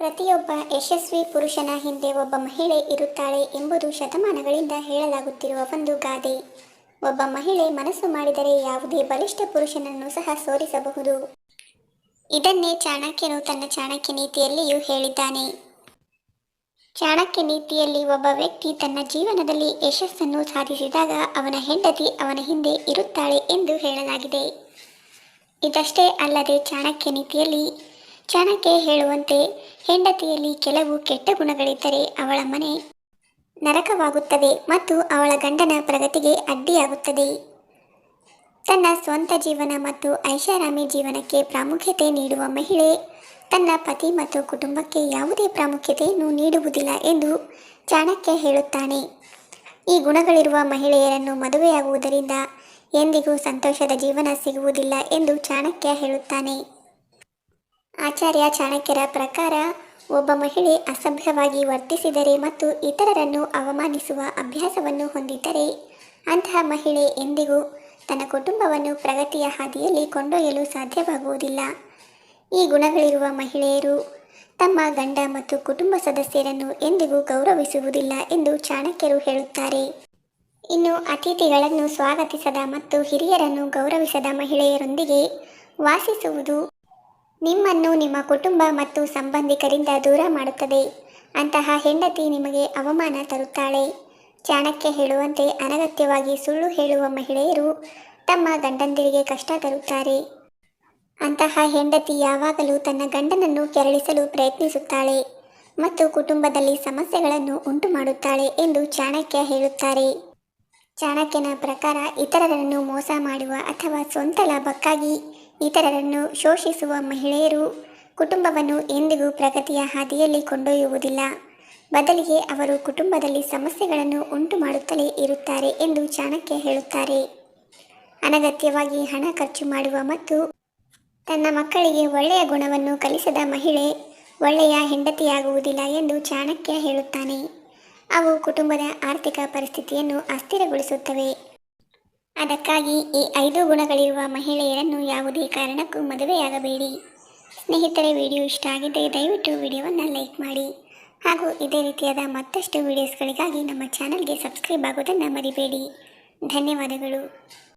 ಪ್ರತಿಯೊಬ್ಬ ಯಶಸ್ವಿ ಪುರುಷನ ಹಿಂದೆ ಒಬ್ಬ ಮಹಿಳೆ ಇರುತ್ತಾಳೆ ಎಂಬುದು ಶತಮಾನಗಳಿಂದ ಹೇಳಲಾಗುತ್ತಿರುವ ಒಂದು ಗಾದೆ. ಒಬ್ಬ ಮಹಿಳೆ ಮನಸ್ಸು ಮಾಡಿದರೆ ಯಾವುದೇ ಬಲಿಷ್ಠ ಪುರುಷನನ್ನು ಸಹ ಸೋಲಿಸಬಹುದು. ಇದನ್ನೇ ಚಾಣಕ್ಯನು ತನ್ನ ಚಾಣಕ್ಯ ನೀತಿಯಲ್ಲಿಯೂ ಹೇಳಿದ್ದಾನೆ. ಚಾಣಕ್ಯ ನೀತಿಯಲ್ಲಿ ಒಬ್ಬ ವ್ಯಕ್ತಿ ತನ್ನ ಜೀವನದಲ್ಲಿ ಯಶಸ್ಸನ್ನು ಸಾಧಿಸಿದಾಗ ಅವನ ಹೆಂಡತಿ ಅವನ ಹಿಂದೆ ಇರುತ್ತಾಳೆ ಎಂದು ಹೇಳಲಾಗಿದೆ. ಇದಷ್ಟೇ ಅಲ್ಲದೆ ಚಾಣಕ್ಯ ನೀತಿಯಲ್ಲಿ ಚಾಣಕ್ಯ ಹೇಳುವಂತೆ ಹೆಂಡತಿಯಲ್ಲಿ ಕೆಲವು ಕೆಟ್ಟ ಗುಣಗಳಿದ್ದರೆ ಅವಳ ಮನೆ ನರಕವಾಗುತ್ತದೆ ಮತ್ತು ಅವಳ ಗಂಡನ ಪ್ರಗತಿಗೆ ಅಡ್ಡಿಯಾಗುತ್ತದೆ. ತನ್ನ ಸ್ವಂತ ಜೀವನ ಮತ್ತು ಐಷಾರಾಮಿ ಜೀವನಕ್ಕೆ ಪ್ರಾಮುಖ್ಯತೆ ನೀಡುವ ಮಹಿಳೆ ತನ್ನ ಪತಿ ಮತ್ತು ಕುಟುಂಬಕ್ಕೆ ಯಾವುದೇ ಪ್ರಾಮುಖ್ಯತೆಯನ್ನು ನೀಡುವುದಿಲ್ಲ ಎಂದು ಚಾಣಕ್ಯ ಹೇಳುತ್ತಾನೆ. ಈ ಗುಣಗಳಿರುವ ಮಹಿಳೆಯರನ್ನು ಮದುವೆಯಾಗುವುದರಿಂದ ಎಂದಿಗೂ ಸಂತೋಷದ ಜೀವನ ಸಿಗುವುದಿಲ್ಲ ಎಂದು ಚಾಣಕ್ಯ ಹೇಳುತ್ತಾನೆ. ಆಚಾರ್ಯ ಚಾಣಕ್ಯರ ಪ್ರಕಾರ ಒಬ್ಬ ಮಹಿಳೆ ಅಸಭ್ಯವಾಗಿ ವರ್ತಿಸಿದರೆ ಮತ್ತು ಇತರರನ್ನು ಅವಮಾನಿಸುವ ಅಭ್ಯಾಸವನ್ನು ಹೊಂದಿದ್ದರೆ ಅಂತಹ ಮಹಿಳೆ ಎಂದಿಗೂ ತನ್ನ ಕುಟುಂಬವನ್ನು ಪ್ರಗತಿಯ ಹಾದಿಯಲ್ಲಿ ಕೊಂಡೊಯ್ಯಲು ಸಾಧ್ಯವಾಗುವುದಿಲ್ಲ. ಈ ಗುಣಗಳಿರುವ ಮಹಿಳೆಯರು ತಮ್ಮ ಗಂಡ ಮತ್ತು ಕುಟುಂಬ ಸದಸ್ಯರನ್ನು ಎಂದಿಗೂ ಗೌರವಿಸುವುದಿಲ್ಲ ಎಂದು ಚಾಣಕ್ಯರು ಹೇಳುತ್ತಾರೆ. ಇನ್ನು ಅತಿಥಿಗಳನ್ನು ಸ್ವಾಗತಿಸದ ಮತ್ತು ಹಿರಿಯರನ್ನು ಗೌರವಿಸದ ಮಹಿಳೆಯರೊಂದಿಗೆ ವಾಸಿಸುವುದು ನಿಮ್ಮನ್ನು ನಿಮ್ಮ ಕುಟುಂಬ ಮತ್ತು ಸಂಬಂಧಿಕರಿಂದ ದೂರ ಮಾಡುತ್ತದೆ. ಅಂತಹ ಹೆಂಡತಿ ನಿಮಗೆ ಅವಮಾನ ತರುತ್ತಾಳೆ. ಚಾಣಕ್ಯ ಹೇಳುವಂತೆ ಅನಗತ್ಯವಾಗಿ ಸುಳ್ಳು ಹೇಳುವ ಮಹಿಳೆಯರು ತಮ್ಮ ಗಂಡಂದಿರಿಗೆ ಕಷ್ಟ ತರುತ್ತಾರೆ. ಅಂತಹ ಹೆಂಡತಿ ಯಾವಾಗಲೂ ತನ್ನ ಗಂಡನನ್ನು ಕೆರಳಿಸಲು ಪ್ರಯತ್ನಿಸುತ್ತಾಳೆ ಮತ್ತು ಕುಟುಂಬದಲ್ಲಿ ಸಮಸ್ಯೆಗಳನ್ನು ಉಂಟು ಮಾಡುತ್ತಾಳೆ ಎಂದು ಚಾಣಕ್ಯ ಹೇಳುತ್ತಾರೆ. ಚಾಣಕ್ಯನ ಪ್ರಕಾರ ಇತರರನ್ನು ಮೋಸ ಮಾಡುವ ಅಥವಾ ಸ್ವಂತ ಲಾಭಕ್ಕಾಗಿ ಇತರರನ್ನು ಶೋಷಿಸುವ ಮಹಿಳೆಯರು ಕುಟುಂಬವನ್ನು ಎಂದಿಗೂ ಪ್ರಗತಿಯ ಹಾದಿಯಲ್ಲಿ ಕೊಂಡೊಯ್ಯುವುದಿಲ್ಲ. ಬದಲಿಗೆ ಅವರು ಕುಟುಂಬದಲ್ಲಿ ಸಮಸ್ಯೆಗಳನ್ನು ಉಂಟು ಮಾಡುತ್ತಲೇ ಇರುತ್ತಾರೆ ಎಂದು ಚಾಣಕ್ಯ ಹೇಳುತ್ತಾರೆ. ಅನಗತ್ಯವಾಗಿ ಹಣ ಖರ್ಚು ಮಾಡುವ ಮತ್ತು ತನ್ನ ಮಕ್ಕಳಿಗೆ ಒಳ್ಳೆಯ ಗುಣವನ್ನು ಕಲಿಸದ ಮಹಿಳೆ ಒಳ್ಳೆಯ ಹೆಂಡತಿಯಾಗುವುದಿಲ್ಲ ಎಂದು ಚಾಣಕ್ಯ ಹೇಳುತ್ತಾನೆ. ಅವು ಕುಟುಂಬದ ಆರ್ಥಿಕ ಪರಿಸ್ಥಿತಿಯನ್ನು ಅಸ್ಥಿರಗೊಳಿಸುತ್ತವೆ. ಅದಕ್ಕಾಗಿ ಈ ಐದು ಗುಣಗಳಿರುವ ಮಹಿಳೆಯರನ್ನು ಯಾವುದೇ ಕಾರಣಕ್ಕೂ ಮದುವೆಯಾಗಬೇಡಿ. ಸ್ನೇಹಿತರೆ, ವಿಡಿಯೋ ಇಷ್ಟ ಆಗಿದ್ದರೆ ದಯವಿಟ್ಟು ವಿಡಿಯೋವನ್ನು ಲೈಕ್ ಮಾಡಿ. ಹಾಗೂ ಇದೇ ರೀತಿಯಾದ ಮತ್ತಷ್ಟು ವಿಡಿಯೋಸ್ಗಳಿಗಾಗಿ ನಮ್ಮ ಚಾನಲ್ಗೆ ಸಬ್ಸ್ಕ್ರೈಬ್ ಆಗೋದನ್ನು ಮರಿಬೇಡಿ. ಧನ್ಯವಾದಗಳು.